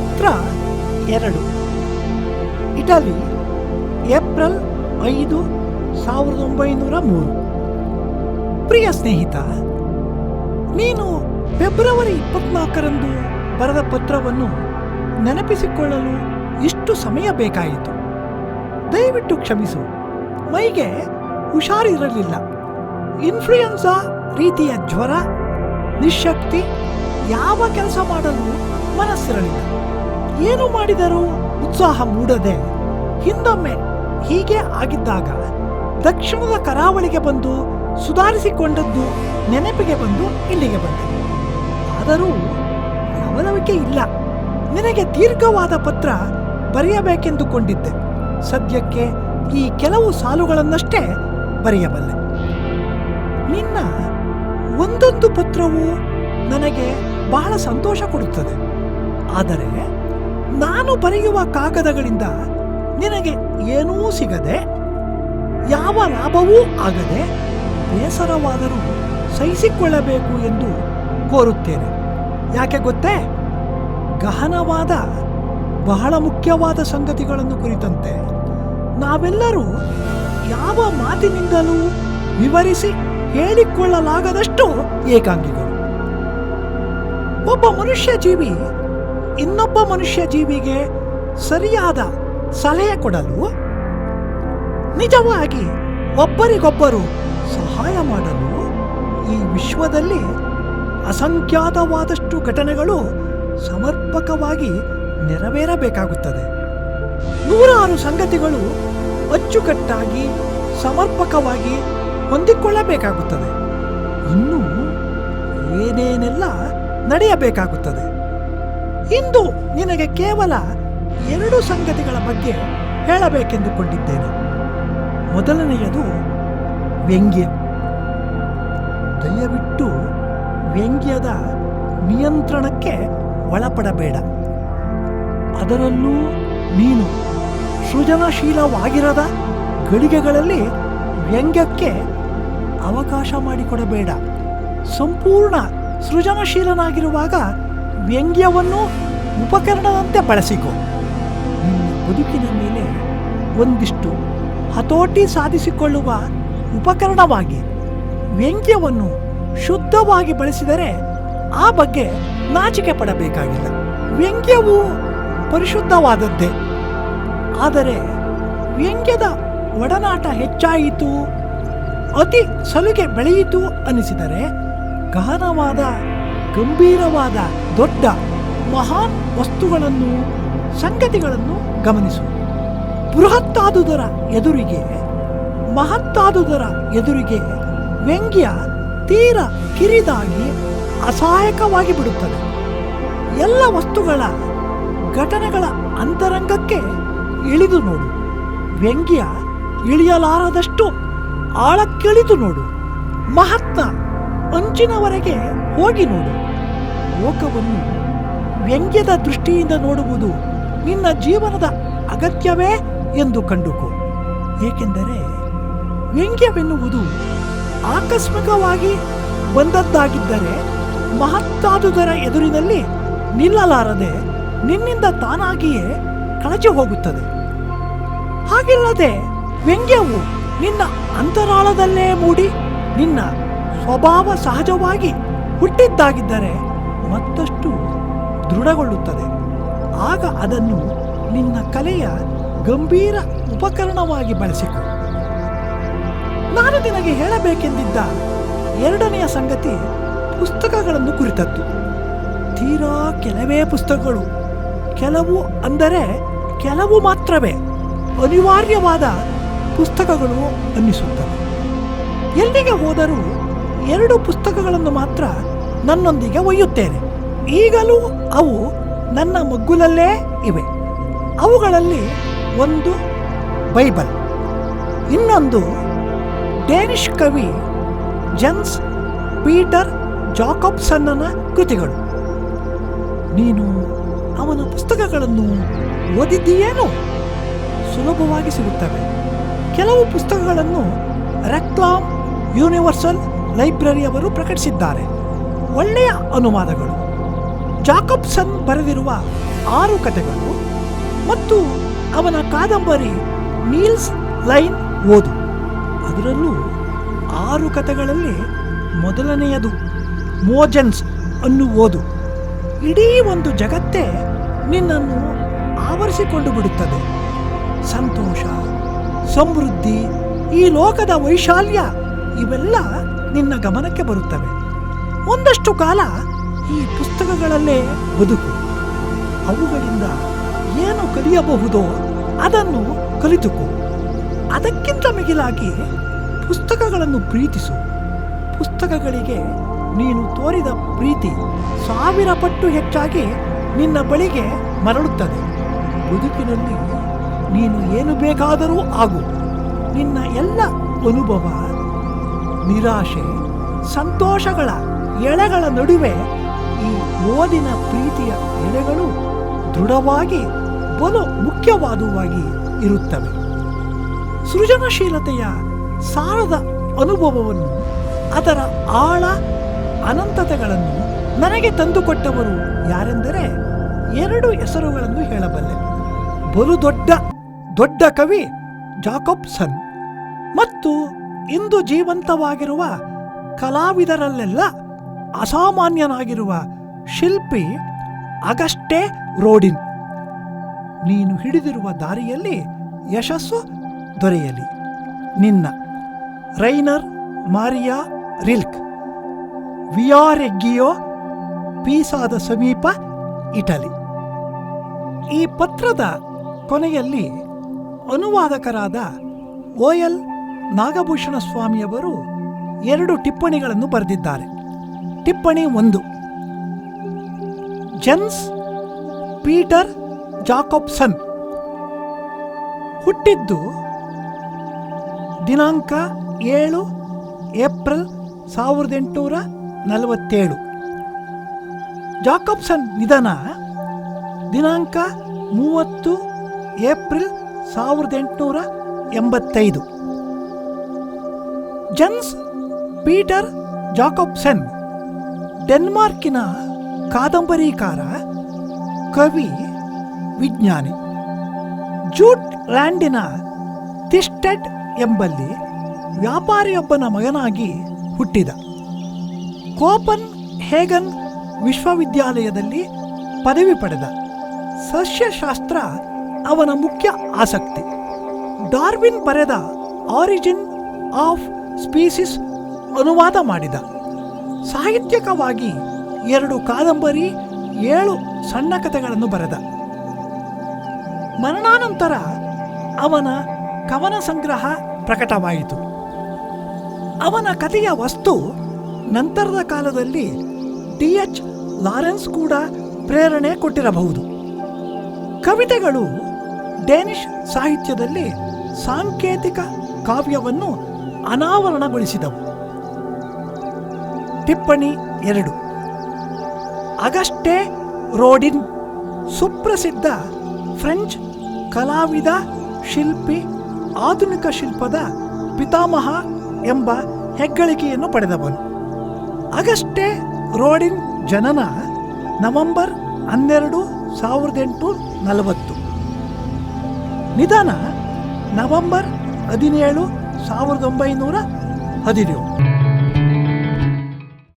ಪತ್ರ ಎರಡು. Italy, April ಐದು ಸಾವಿರದ ಒಂಬೈನೂರ ಮೂರು. ಪ್ರಿಯ ಸ್ನೇಹಿತ, ನೀನು ಫೆಬ್ರವರಿ ಇಪ್ಪತ್ನಾಲ್ಕರಂದು ಬರೆದ ಪತ್ರವನ್ನು ನೆನಪಿಸಿಕೊಳ್ಳಲು ಇಷ್ಟು ಸಮಯ ಬೇಕಾಯಿತು. ದಯವಿಟ್ಟು ಕ್ಷಮಿಸು. ಮೈಗೆ ಹುಷಾರಿರಲಿಲ್ಲ. ಇನ್ಫ್ಲೂಯೆನ್ಸಾ ರೀತಿಯ ಜ್ವರ, ನಿಶಕ್ತಿ, ಯಾವ ಕೆಲಸ ಮಾಡಲು ಮನಸ್ಸಿರಲಿಲ್ಲ. ಏನು ಮಾಡಿದರೂ ಉತ್ಸಾಹ ಮೂಡದೆ ಹಿಂದೊಮ್ಮೆ ಹೀಗೆ ಆಗಿದ್ದಾಗ ದಕ್ಷಿಣದ ಕರಾವಳಿಗೆ ಬಂದು ಸುಧಾರಿಸಿಕೊಂಡದ್ದು ನೆನಪಿಗೆ ಬಂದು ಇಲ್ಲಿಗೆ ಬಂದೆ. ಆದರೂ ಅವಲವಿಕೆ ಇಲ್ಲ. ನಿನಗೆ ದೀರ್ಘವಾದ ಪತ್ರ ಬರೆಯಬೇಕೆಂದುಕೊಂಡಿದ್ದೆ. ಸದ್ಯಕ್ಕೆ ಈ ಕೆಲವು ಸಾಲುಗಳನ್ನಷ್ಟೇ ಬರೆಯಬಲ್ಲೆ. ನಿನ್ನ ಒಂದೊಂದು ಪತ್ರವೂ ನನಗೆ ಬಹಳ ಸಂತೋಷ ಕೊಡುತ್ತದೆ. ಆದರೆ ನಾನು ಬರೆಯುವ ಕಾಗದಗಳಿಂದ ನಿನಗೆ ಏನೂ ಸಿಗದೆ, ಯಾವ ಲಾಭವೂ ಆಗದೆ ಬೇಸರವಾದರೂ ಸಹಿಸಿಕೊಳ್ಳಬೇಕು ಎಂದು ಕೋರುತ್ತೇನೆ. ಯಾಕೆ ಗೊತ್ತೇ? ಗಹನವಾದ, ಬಹಳ ಮುಖ್ಯವಾದ ಸಂಗತಿಗಳನ್ನು ಕುರಿತಂತೆ ನಾವೆಲ್ಲರೂ ಯಾವ ಮಾತಿನಿಂದಲೂ ವಿವರಿಸಿ ಹೇಳಿಕೊಳ್ಳಲಾಗದಷ್ಟು ಏಕಾಂಗಿಗಳು. ಒಬ್ಬ ಮನುಷ್ಯ ಜೀವಿ ಇನ್ನೊಬ್ಬ ಮನುಷ್ಯ ಜೀವಿಗೆ ಸರಿಯಾದ ಸಲಹೆ ಕೊಡಲು ನಿಜವಾಗಿ ಒಬ್ಬರಿಗೊಬ್ಬರು ಸಹಾಯ ಮಾಡಲು ಈ ವಿಶ್ವದಲ್ಲಿ ಅಸಂಖ್ಯಾತವಾದಷ್ಟು ಘಟನೆಗಳು ಸಮರ್ಪಕವಾಗಿ ನೆರವೇರಬೇಕಾಗುತ್ತದೆ. ನೂರಾರು ಸಂಗತಿಗಳು ಅಚ್ಚುಕಟ್ಟಾಗಿ ಸಮರ್ಪಕವಾಗಿ ಹೊಂದಿಕೊಳ್ಳಬೇಕಾಗುತ್ತದೆ. ಇನ್ನೂ ಏನೇನೆಲ್ಲ ನಡೆಯಬೇಕಾಗುತ್ತದೆ? ಇಂದು ನಿನಗೆ ಕೇವಲ ಎರಡು ಸಂಗತಿಗಳ ಬಗ್ಗೆ ಹೇಳಬೇಕೆಂದುಕೊಂಡಿದ್ದೇನೆ. ಮೊದಲನೆಯದು ವ್ಯಂಗ್ಯ. ದಯವಿಟ್ಟು ವ್ಯಂಗ್ಯದ ನಿಯಂತ್ರಣಕ್ಕೆ ಒಳಪಡಬೇಡ. ಅದರಲ್ಲೂ ನೀನು ಸೃಜನಶೀಲವಾಗಿರದ ಗಳಿಗೆಗಳಲ್ಲಿ ವ್ಯಂಗ್ಯಕ್ಕೆ ಅವಕಾಶ ಮಾಡಿಕೊಡಬೇಡ. ಸಂಪೂರ್ಣ ಸೃಜನಶೀಲನಾಗಿರುವಾಗ ವ್ಯಂಗ್ಯವನ್ನು ಉಪಕರಣದಂತೆ ಬಳಸಿಕೊ. ನಿನ್ನ ಬದುಕಿನ ಮೇಲೆ ಒಂದಿಷ್ಟು ಹತೋಟಿ ಸಾಧಿಸಿಕೊಳ್ಳುವ ಉಪಕರಣವಾಗಿ ವ್ಯಂಗ್ಯವನ್ನು ಶುದ್ಧವಾಗಿ ಬಳಸಿದರೆ ಆ ಬಗ್ಗೆ ನಾಚಿಕೆ ಪಡಬೇಕಾಗಿಲ್ಲ. ವ್ಯಂಗ್ಯವು ಪರಿಶುದ್ಧವಾದದ್ದೇ. ಆದರೆ ವ್ಯಂಗ್ಯದ ಒಡನಾಟ ಹೆಚ್ಚಾಯಿತು, ಅತಿ ಸಲುಗೆ ಬೆಳೆಯಿತು ಅನಿಸಿದರೆ ಗಹನವಾದ ಗಂಭೀರವಾದ, ದೊಡ್ಡ ಮಹಾನ್ ವಸ್ತುಗಳನ್ನು, ಸಂಗತಿಗಳನ್ನು ಗಮನಿಸು. ಬೃಹತ್ತಾದುದರ ಎದುರಿಗೆ, ಮಹತ್ತಾದುದರ ಎದುರಿಗೆ ವ್ಯಂಗ್ಯ ತೀರ ಕಿರಿದಾಗಿ ಅಸಹಾಯಕವಾಗಿ ಬಿಡುತ್ತದೆ. ಎಲ್ಲ ವಸ್ತುಗಳ ಘಟನೆಗಳ ಅಂತರಂಗಕ್ಕೆ ಇಳಿದು ನೋಡು. ವ್ಯಂಗ್ಯ ಇಳಿಯಲಾರದಷ್ಟು ಆಳಕ್ಕಿಳಿದು ನೋಡು. ಮಹತ್ತ ಅಂಚಿನವರೆಗೆ ಹೋಗಿ ನೋಡು. ಲೋಕವನ್ನು ವ್ಯಂಗ್ಯದ ದೃಷ್ಟಿಯಿಂದ ನೋಡುವುದು ನಿನ್ನ ಜೀವನದ ಅಗತ್ಯವೇ ಎಂದು ಕಂಡುಕೋ. ಏಕೆಂದರೆ ವ್ಯಂಗ್ಯವೆನ್ನುವುದು ಆಕಸ್ಮಿಕವಾಗಿ ಬಂದದ್ದಾಗಿದ್ದರೆ ಮಹತ್ತಾದುದರ ಎದುರಿನಲ್ಲಿ ನಿಲ್ಲಲಾರದೆ ನಿನ್ನಿಂದ ತಾನಾಗಿಯೇ ಕಳಚಿ ಹೋಗುತ್ತದೆ. ಹಾಗಿಲ್ಲದೆ ವ್ಯಂಗ್ಯವು ನಿನ್ನ ಅಂತರಾಳದಲ್ಲೇ ಮೂಡಿ ನಿನ್ನ ಸ್ವಭಾವ ಸಹಜವಾಗಿ ಹುಟ್ಟಿದ್ದಾಗಿದ್ದರೆ ಮತ್ತಷ್ಟು ದೃಢಗೊಳ್ಳುತ್ತದೆ. ಆಗ ಅದನ್ನು ನಿನ್ನ ಕಲೆಯ ಗಂಭೀರ ಉಪಕರಣವಾಗಿ ಬಳಸಿಕೊ. ನಾನು ನಿನಗೆ ಹೇಳಬೇಕೆಂದಿದ್ದ ಎರಡನೆಯ ಸಂಗತಿ ಪುಸ್ತಕಗಳನ್ನು ಕುರಿತದ್ದು. ತೀರಾ ಕೆಲವೇ ಪುಸ್ತಕಗಳು. ಕೆಲವು ಅಂದರೆ ಕೆಲವು ಮಾತ್ರವೇ ಅನಿವಾರ್ಯವಾದ ಪುಸ್ತಕಗಳು ಅನ್ನಿಸುತ್ತವೆ. ಎಲ್ಲಿಗೆ ಹೋದರೂ ಎರಡು ಪುಸ್ತಕಗಳನ್ನು ಮಾತ್ರ ನನ್ನೊಂದಿಗೆ ಒಯ್ಯುತ್ತೇನೆ. ಈಗಲೂ ಅವು ನನ್ನ ಮಗ್ಗುಲಲ್ಲೇ ಇವೆ. ಅವುಗಳಲ್ಲಿ ಒಂದು ಬೈಬಲ್, ಇನ್ನೊಂದು ಡೇನಿಷ್ ಕವಿ ಜನ್ಸ್ ಪೀಟರ್ ಜಾಕಬ್ಸನ್ನನ ಕೃತಿಗಳು. ನೀನು ಅವನ ಪುಸ್ತಕಗಳನ್ನು ಓದಿದ್ದೀಯೇನು? ಸುಲಭವಾಗಿ ಸಿಗುತ್ತವೆ. ಕೆಲವು ಪುಸ್ತಕಗಳನ್ನು ರೆಕ್ಲಾಮ್ ಯೂನಿವರ್ಸಲ್ ಲೈಬ್ರರಿಯವರು ಪ್ರಕಟಿಸಿದ್ದಾರೆ. ಒಳ್ಳೆಯ ಅನುವಾದಗಳು. ಜಾಕಬ್ಸನ್ ಬರೆದಿರುವ ಆರು ಕಥೆಗಳು ಮತ್ತು ಅವನ ಕಾದಂಬರಿ ನೀಲ್ಸ್ ಲೈನ್ ಓದು. ಅದರಲ್ಲೂ ಆರು ಕಥೆಗಳಲ್ಲಿ ಮೊದಲನೆಯದು ಮೋಜನ್ಸ್ ಅನ್ನು ಓದು. ಇಡೀ ಒಂದು ಜಗತ್ತೇ ನಿನ್ನನ್ನು ಆವರಿಸಿಕೊಂಡು ಬಿಡುತ್ತದೆ. ಸಂತೋಷ, ಸಮೃದ್ಧಿ, ಈ ಲೋಕದ ವೈಶಾಲ್ಯ ಇವೆಲ್ಲ ನಿನ್ನ ಗಮನಕ್ಕೆ ಬರುತ್ತವೆ. ಒಂದಷ್ಟು ಕಾಲ ಈ ಪುಸ್ತಕಗಳಲ್ಲೇ ಬದುಕು. ಅವುಗಳಿಂದ ಏನು ಕಲಿಯಬಹುದೋ ಅದನ್ನು ಕಲಿತುಕೋ. ಅದಕ್ಕಿಂತ ಮಿಗಿಲಾಗಿ ಪುಸ್ತಕಗಳನ್ನು ಪ್ರೀತಿಸು. ಪುಸ್ತಕಗಳಿಗೆ ನೀನು ತೋರಿದ ಪ್ರೀತಿ ಸಾವಿರ ಪಟ್ಟು ಹೆಚ್ಚಾಗಿ ನಿನ್ನ ಬಳಿಗೆ ಮರಳುತ್ತದೆ. ಬದುಕಿನಲ್ಲಿ ನೀನು ಏನು ಬೇಕಾದರೂ ಆಗು. ನಿನ್ನ ಎಲ್ಲ ಅನುಭವ, ನಿರಾಶೆ, ಸಂತೋಷಗಳ ಎಳೆಗಳ ನಡುವೆ ಈ ಓದಿನ ಪ್ರೀತಿಯ ಎಲೆಗಳು ದೃಢವಾಗಿ, ಬಲು ಮುಖ್ಯವಾದುವಾಗಿ ಇರುತ್ತವೆ. ಸೃಜನಶೀಲತೆಯ ಸಾರದ ಅನುಭವವನ್ನು, ಅದರ ಆಳ ಅನಂತತೆಗಳನ್ನು ನನಗೆ ತಂದುಕೊಟ್ಟವರು ಯಾರೆಂದರೆ ಎರಡು ಹೆಸರುಗಳನ್ನು ಹೇಳಬಲ್ಲೆ. ಬಲು ದೊಡ್ಡ ದೊಡ್ಡ ಕವಿ ಜಾಕೋಬ್ಸನ್ ಮತ್ತು ಇಂದು ಜೀವಂತವಾಗಿರುವ ಕಲಾವಿದರಲ್ಲೆಲ್ಲ ಅಸಾಮಾನ್ಯನಾಗಿರುವ ಶಿಲ್ಪಿ ಅಗಸ್ಟೆ ರೋಡಿನ್. ನೀನು ಹಿಡಿದಿರುವ ದಾರಿಯಲ್ಲಿ ಯಶಸ್ಸು ದೊರೆಯಲಿ. ನಿನ್ನ ರೈನರ್ ಮಾರಿಯಾ ರಿಲ್ಕ್, ವಿಯಾರೆಗ್ಗಿಯೋ ಪೀಸಾದ ಸಮೀಪ ಇಟಲಿ. ಈ ಪತ್ರದ ಕೊನೆಯಲ್ಲಿ ಅನುವಾದಕರಾದ ಓ ಎಲ್ ನಾಗಭೂಷಣ ಸ್ವಾಮಿಯವರು ಎರಡು ಟಿಪ್ಪಣಿಗಳನ್ನು ಬರೆದಿದ್ದಾರೆ. ಟಿಪ್ಪಣಿ ಒಂದು. Jens Peter Jacobsen. ಹುಟ್ಟಿದ್ದು ದಿನಾಂಕ ಏಳು ಏಪ್ರಿಲ್ ಸಾವಿರದ ಎಂಟುನೂರ ನಲವತ್ತೇಳು. ಜಾಕೋಬ್ಸನ್ ನಿಧನ ದಿನಾಂಕ ಮೂವತ್ತು ಏಪ್ರಿಲ್ ಸಾವಿರದ ಎಂಟುನೂರ ಎಂಬತ್ತೈದು. ಜನ್ಸ್ ಪೀಟರ್ ಜಾಕೋಬ್ಸನ್ ಡೆನ್ಮಾರ್ಕಿನ ಕಾದಂಬರಿಕಾರ, ಕವಿ, ವಿಜ್ಞಾನಿ ಜೂಟ್ ಲ್ಯಾಂಡಿನ ತಿಸ್ಟೆಡ್ ಎಂಬಲ್ಲಿ ವ್ಯಾಪಾರಿಯೊಬ್ಬನ ಮಗನಾಗಿ ಹುಟ್ಟಿದ. ಕೋಪನ್ ಹೇಗನ್ ವಿಶ್ವವಿದ್ಯಾಲಯದಲ್ಲಿ ಪದವಿ ಪಡೆದ. ಸಸ್ಯಶಾಸ್ತ್ರ ಅವನ ಮುಖ್ಯ ಆಸಕ್ತಿ. ಡಾರ್ವಿನ್ ಬರೆದ ಆರಿಜಿನ್ ಆಫ್ ಸ್ಪೀಸಿಸ್ ಅನುವಾದ ಮಾಡಿದ. ಸಾಹಿತ್ಯಿಕವಾಗಿ ಎರಡು ಕಾದಂಬರಿ, ಏಳು ಸಣ್ಣ ಕಥೆಗಳನ್ನು ಬರೆದ. ಮರಣಾನಂತರ ಅವನ ಕವನ ಸಂಗ್ರಹ ಪ್ರಕಟವಾಯಿತು. ಅವನ ಕಥೆಯ ವಸ್ತು ನಂತರದ ಕಾಲದಲ್ಲಿ ಡಿ. ಎಚ್. ಲಾರೆನ್ಸ್ ಕೂಡ ಪ್ರೇರಣೆ ಕೊಟ್ಟಿರಬಹುದು. ಕವಿತೆಗಳು ಡೇನಿಷ್ ಸಾಹಿತ್ಯದಲ್ಲಿ ಸಾಂಕೇತಿಕ ಕಾವ್ಯವನ್ನು ಅನಾವರಣಗೊಳಿಸಿದವು. ಟಿಪ್ಪಣಿ ಎರಡು. ಅಗಸ್ಟೆ ರೋಡಿನ್ ಸುಪ್ರಸಿದ್ಧ ಫ್ರೆಂಚ್ ಕಲಾವಿದ, ಶಿಲ್ಪಿ, ಆಧುನಿಕ ಶಿಲ್ಪದ ಪಿತಾಮಹ ಎಂಬ ಹೆಗ್ಗಳಿಕೆಯನ್ನು ಪಡೆದವನು. ಅಗಸ್ಟೆ ರೋಡಿನ್ ಜನನ ನವೆಂಬರ್ ಹನ್ನೆರಡು ಸಾವಿರದ ಎಂಟು ನಲವತ್ತು. ನಿಧನ ನವೆಂಬರ್ ಹದಿನೇಳು ಸಾವಿರದ ಒಂಬೈನೂರ ಹದಿನೇಳು.